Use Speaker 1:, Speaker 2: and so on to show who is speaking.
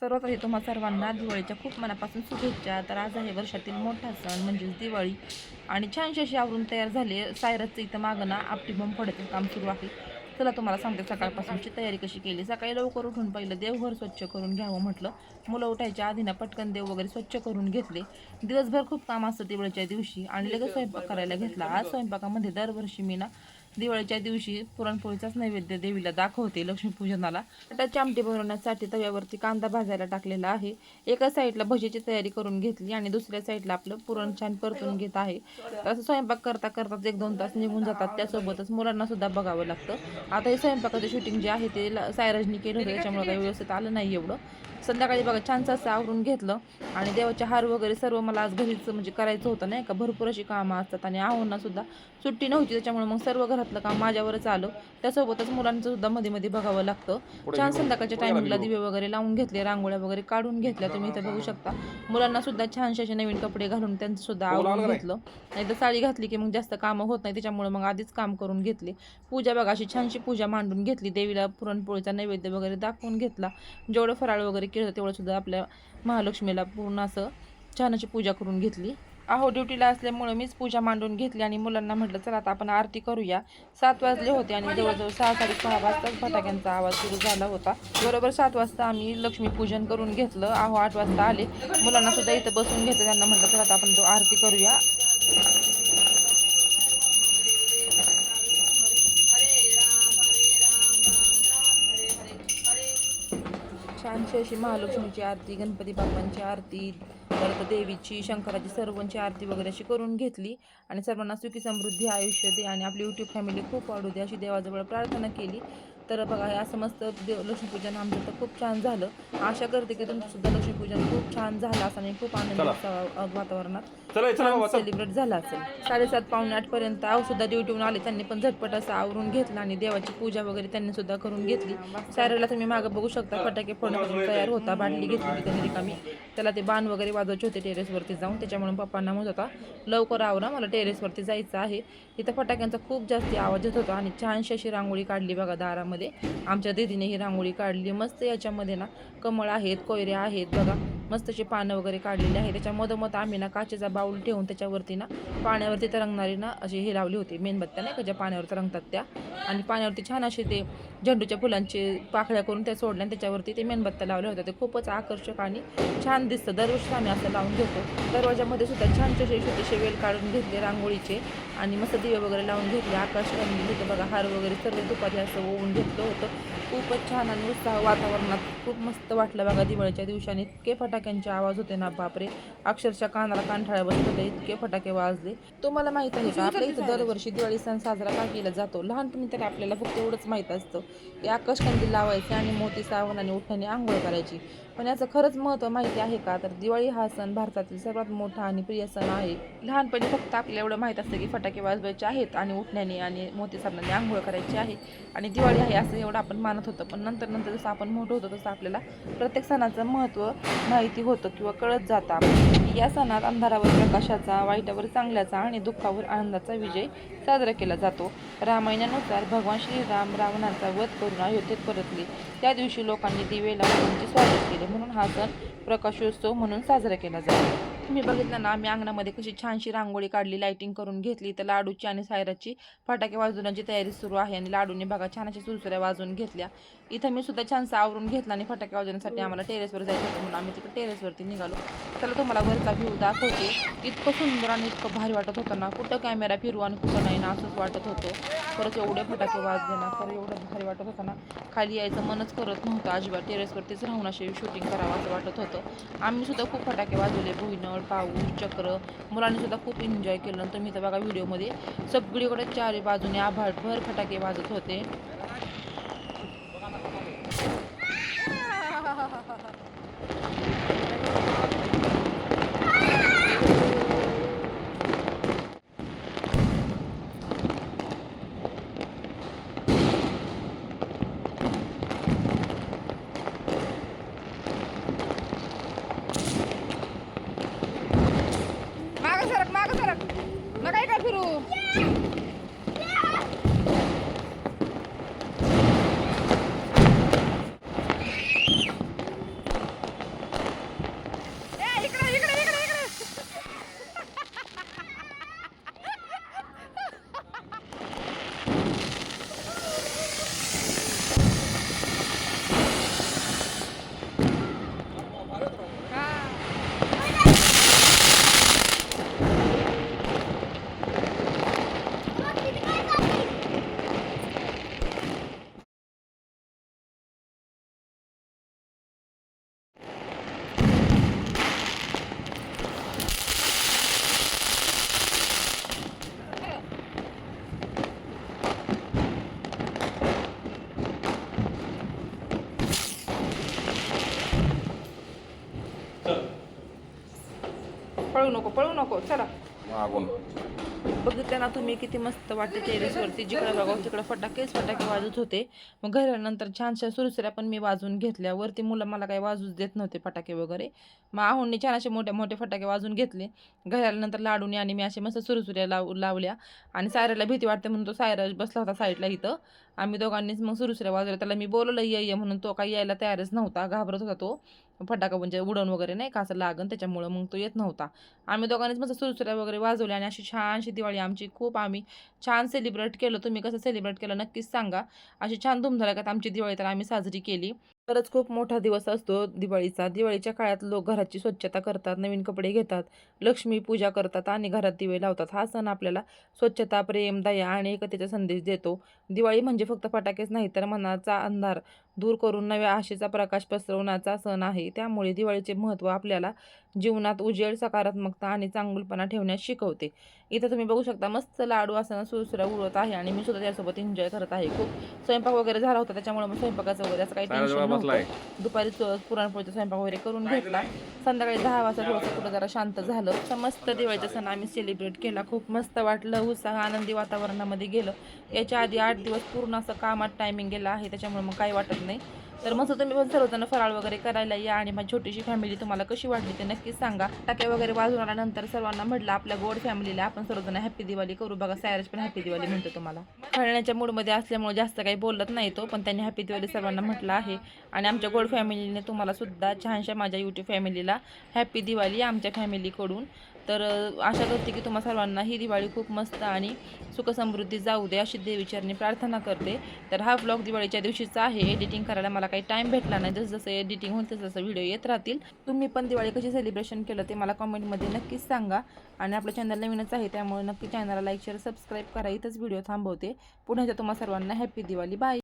Speaker 1: सर्वात आधी तुम्हा सर्वांना दिवाळीच्या खूप मनापासून शुभेच्छा. तर आज आहे वर्षातील मोठा सण म्हणजेच दिवाळी. आणि छानशी अशी आवरून तयार झाले सायरसचं इथं मागं ना आपटी बंब फोडायचं काम सुरू आहे. चला तुम्हाला सांगते सकाळपासूनची तयारी कशी केली. सकाळी लवकर उठून पहिलं देवघर स्वच्छ करून घ्यावं म्हटलं. मुलं उठायच्या आधी ना पटकन देव वगैरे स्वच्छ करून घेतले. दिवसभर खूप काम असतं दिवाळीच्या दिवशी. आणि लगेच स्वयंपाक करायला घेतला. आज स्वयंपाकामध्ये दरवर्षी मी ना दिवाळीच्या दिवशी पुरणपोळीचाच नैवेद्य देवीला दाखवते लक्ष्मीपूजनाला. आता आमटी बनवण्यासाठी तव्यावरती कांदा भाजायला टाकलेला आहे. एका साईडला भजीची तयारी करून घेतली आणि दुसऱ्या साईडला आपलं पुरण छान परतून घेत आहे. असं स्वयंपाक करता करताच एक दोन तास निघून जातात. त्यासोबतच मुलांना सुद्धा बघावं लागतं. आता हे स्वयंपाकाचं शूटिंग जे आहे ते सायरजनी सायराजनी केलं होतं. त्याच्यामुळे काही व्यवस्थित आलं नाही एवढं. संध्याकाळी बघा छानसं असं आवरून घेतलं. आणि देवाचे हार वगैरे सर्व मला आज घरीच म्हणजे करायचं होतं नाही का? भरपूर अशी कामं असतात आणि आहोंना सुद्धा सुट्टी नव्हती त्याच्यामुळे मग सर्व घरातलं काम माझ्यावरच आलं. त्यासोबतच मुलांचं सुद्धा मध्ये मध्ये बघावं लागतं. छान संध्याकाळच्या टायमिंगला दिवे वगैरे लावून घेतले रांगोळ्या वगैरे काढून घेतल्या तुम्ही इथं बघू शकता. मुलांना सुद्धा छानसे असे नवीन कपडे घालून त्यांचं सुद्धा आवरून घेतलं नाही? तर साडी घातली की मग जास्त कामं होत नाही त्याच्यामुळे मग आधीच काम करून घेतले. पूजा बघा अशी छानशी पूजा मांडून घेतली. देवीला पुरणपोळीचा नैवेद्य वगैरे दाखवून घेतला. जेवढं फराळ वगैरे केलं होतं तेवढं सुद्धा आपल्या महालक्ष्मीला पूर्ण असं छानाची पूजा करून घेतली. अहो ड्युटीला असल्यामुळे मीच पूजा मांडून घेतली आणि मुलांना म्हटलं चला आता आपण आरती करूया. सात वाजले होते आणि जवळजवळ सहा साडे सहा वाजताच फटाक्यांचा आवाज सुरू झाला होता. बरोबर सात वाजता आम्ही लक्ष्मीपूजन करून घेतलं. अहो आठ वाजता आले. मुलांना सुद्धा इथं बसून घेतलं. त्यांना म्हटलं चला आता आपण तो आरती करूया. छानशी अशी महालक्ष्मीची आरती गणपती बाप्पांची आरती परत देवीची शंकराची सर्वांची आरती वगैरे अशी करून घेतली. आणि सर्वांना सुखी समृद्धी आयुष्य दे आणि आपली यूट्यूब फॅमिली खूप वाढू दे अशी देवाजवळ प्रार्थना केली. तर बघा असं मस्त देव लक्ष्मीपूजन आमचं तर खूप छान झालं. आशा करते की तुमचं सुद्धा लक्ष्मीपूजन खूप छान झालं असं आणि खूप आनंदी असावं वातावरणात.
Speaker 2: चला चला बाबा चल.
Speaker 1: सेलिब्रेट झाला असेल. साडेसात पावणे आठ पर्यंत आव सुद्धा ड्युटीहून आले त्यांनी पण झटपट असं आवरून घेतलं आणि देवाची पूजा वगैरे त्यांनी सुद्धा करून घेतली. साऱ्याला तुम्ही मागं बघू शकता फटाके फोडण्यापासून तयार होता बाटली घेतली होती त्यांनी रिकामी. त्याला ते बाण वगैरे वाजवायचे होते टेरेसवरती जाऊन त्याच्यामुळे पप्पांना म्हणत होता लवकर आवरा मला टेरेसवरती जायचं आहे. इथं फटाक्यांचा खूप जास्ती आवाज येत होता आणि छानशी अशी रांगोळी काढली बघा दारामध्ये. आमच्या दीदीने ही रांगोळी काढली मस्त याच्यामध्ये ना कमळ आहेत कोयऱ्या आहेत बघा. मस्त अशी पानं वगैरे काढलेली आहेत. त्याच्या मधोमध आम्ही ना काचेचा बाऊल ठेवून त्याच्यावरती ना पाण्यावरती तरंगणारी ना अशी हे लावली होती. मेणबत्त्या नाही का ज्या पाण्यावर तरंगतात त्या. आणि पाण्यावरती छान असे ते झेंडूच्या फुलांचे पाखळ्या करून त्या सोडल्या आणि त्याच्यावरती ते मेणबत्त्या लावल्या होत्या. ते खूपच आकर्षक आणि छान दिसतं. दरवर्षी आम्ही असं लावून घेतो. दरवाजामध्ये सुद्धा छान छोटे छोटेसे वेल काढून घेतले रांगोळीचे आणि मस्त दिवे वगैरे लावून घेतले. आकाश घेतलं बघा. हार वगैरे सर्व दुपारी असं ओवून घेतलं होतं. खूपच छान आणि उत्साह वातावरणात खूप मस्त वाटलं बघा दिवाळीच्या दिवसाने. इतके फटाक्यांचे आवाज होते ना बापरे. अक्षरशः कानाला कानठाळ्या बसत होते इतके फटाके वाजले. तुम्हाला माहीत आहे का आपल्या इथं दरवर्षी दिवाळी सण साजरा का केला जातो? लहानपणी तर आपल्याला फक्त एवढंच माहीत असतं. की आकाशकंदी लावायचे आणि मोती सावण आणि उठण्याने आंघोळ करायची. पण याचं खरंच महत्त्व माहिती आहे का? तर दिवाळी हा सण भारतातील सर्वात मोठा आणि प्रिय सण आहे. लहानपणी फक्त आपल्याला एवढं माहीत असतं की फटाके वाजवायचे आहेत आणि उठण्याने आणि मोती साबणाने आंघोळ करायची आहे. आणि दिवाळी आहे असं एवढं आपण जाणत होतं. पण नंतर नंतर जसं आपण मोठं होतो तसं आपल्याला प्रत्येक सणाचं महत्त्व माहिती होतं किंवा कळत जातं. या सणात अंधारावर प्रकाशाचा वाईटावर चांगल्याचा आणि दुःखावर आनंदाचा विजय साजरा केला जातो. रामायणानुसार भगवान श्रीराम रावणाचा वध करून अयोध्येत परतले. त्या दिवशी लोकांनी दिवे लावून त्यांचे स्वागत केले. म्हणून हा सण प्रकाशोत्सव म्हणून साजरा केला जातो. तुम्ही बघितलं ना आम्ही अंगणामध्ये कशी छानशी रांगोळी काढली लाईटिंग करून घेतली. तर लाडूची आणि सायराची फटाके वाजवण्याची तयारी सुरू आहे आणि लाडूने बघा छान अशा सुरसुऱ्या वाजवून घेतल्या. इथं मी सुद्धा छानसा आवरून घेतला आणि फटाके वाजवण्यासाठी आम्हाला टेरेसवर जायचं होतं म्हणून आम्ही तिकडे टेरेसवरती निघालो. चला तुम्हाला वरचा व्ह्यू दाखवते. इतकं सुंदर आणि इतकं भारी वाटत होतं ना. कुठं कॅमेरा फिरू आणि कुठं नाही ना असंच वाटत होतं. खरंच एवढे फटाके वाजले ना खरं एवढं भारी वाटत होतं ना. खाली यायचं मनच करत नव्हतं अजिबात. टेरेसवरतीच राहून असे शूटिंग करावं असं वाटत होतं. आम्ही सुद्धा खूप फटाके वाजवले भुईनळ पाऊस चक्र. मुलांनी सुद्धा खूप एन्जॉय केलं. नंतर मी तर बघा व्हिडिओमध्ये सगळीकडे चारी बाजूने आभाळभर फटाके वाजत होते मागं सरक मागं सरक नका काय फिरू पळू नको पळू नको चला.
Speaker 2: मागून.
Speaker 1: बघितलं ना तुम्ही किती मस्त वाटते टेरेसवरती जिकडे बघावं तिकडे फटाकेच फटाके वाजत होते. मग घरानंतर छानशा सुरसुऱ्या पण मी वाजवून घेतल्या वरती मुलं मला काही वाजूच देत नव्हते फटाके वगैरे. मग आहोंनी छान असे मोठे मोठे फटाके वाजून घेतले. घरानंतर लाडूने आणि मी असे मस्त सुरसुऱ्या लाव लावल्या. आणि सायराला भीती वाटते म्हणून तो सायरा बसला होता साईडला इथं. आम्ही दोघांनीच मग सुरुसऱ्या वाजवल्या त्याला मी बोलवलं ये ये म्हणून तो काही यायला तयारच नव्हता घाबरत होता तो. फटाका म्हणजे उडण वगैरे नाही का असं लागन त्याच्यामुळं मग तो येत नव्हता. आम्ही दोघांनीच मस्त सुरसुऱ्या वगैरे वाजवल्या आणि अशी छानशी दिवाळी आमची खूप आम्ही छान सेलिब्रेट केलं. तुम्ही कसं सेलिब्रेट केलं नक्कीच सांगा. अशी छान धुमधडाक्यात आमची दिवाळी तर आम्ही साजरी केली. खरंच खूप मोठा दिवस असतो दिवाळीचा. दिवाळीच्या काळात लोक घराची स्वच्छता करतात नवीन कपडे घेतात लक्ष्मी पूजा करतात आणि घरात दिवे लावतात. हा सण आपल्याला स्वच्छता प्रेम दया आणि एकतेचा संदेश देतो. दिवाळी म्हणजे फक्त फटाकेच नाही तर मनाचा अंधार दूर करून नव्या आशेचा प्रकाश पसरवण्याचा सण आहे. त्यामुळे दिवाळीचे महत्त्व आपल्याला जीवनात उजेड सकारात्मकता आणि चांगुलपणा ठेवण्यास शिकवते. इथं तुम्ही बघू शकता मस्त लाडू असताना सुरसुऱ्या उडवत आहे आणि मी सुद्धा त्यासोबत एन्जॉय करत आहे. खूप स्वयंपाक वगैरे झाला होता त्याच्यामुळे मग स्वयंपाकाचं वगैरे असं काही टेन्शन नव्हतं. दुपारी पुरणपोळीचा स्वयंपाक वगैरे करून घेतला. संध्याकाळी दहा वाजता थोडंसं कुठं जरा शांत झालं. तर मस्त दिवाळीचा सण आम्ही सेलिब्रेट केला. खूप मस्त वाटलं उत्साह आनंदी वातावरणामध्ये गेलं. याच्या आधी आठ दिवस पूर्ण असं कामात टायमिंग गेला आहे त्याच्यामुळे मग काही वाटत नाही. तर मस्त तुम्ही पण सर्वजण फराळ वगैरे करायला या आणि माझी छोटीशी फॅमिली तुम्हाला कशी वाटली ते नक्कीच सांगा. टाक्या वगैरे वाजून आल्यानंतर सर्वांना म्हटलं आपल्या गोड फॅमिलीला आपण सर्वजण हॅपी दिवाळी करू. बघा सायरस पण हॅपी दिवाळी म्हणतो तुम्हाला. खेळण्याच्या मूडमध्ये असल्यामुळे जास्त काही बोलत नाही तो पण त्यांनी हॅपी दिवाळी सर्वांना म्हटलं आहे. आणि आमच्या गोड फॅमिलीने तुम्हाला सुद्धा छानशा माझ्या यूट्यूब फॅमिलीला हॅपी दिवाळी आमच्या फॅमिलीकडून तर आशा करते की तुम्हा सर्वांना ही दिवाळी खूप मस्त आणि सुखसमृद्धी जाऊ दे अशी देवीचरणी प्रार्थना करते. तर हा ब्लॉग दिवाळीच्या दिवशीचा आहे. एडिटिंग करायला मला काही टाईम भेटला नाही. जसं जसं एडिटिंग होईल तसं जसं व्हिडिओ येत राहतील. तुम्ही पण दिवाळी कशी सेलिब्रेशन केलं ते मला कॉमेंटमध्ये नक्कीच सांगा. आणि आपलं चॅनल नवीनच आहे त्यामुळे नक्की चॅनलला लाईक शेअर सबस्क्राईब करा. इथंच व्हिडिओ थांबवते. पुण्याच्या तुम्हा सर्वांना हॅपी दिवाळी. बाय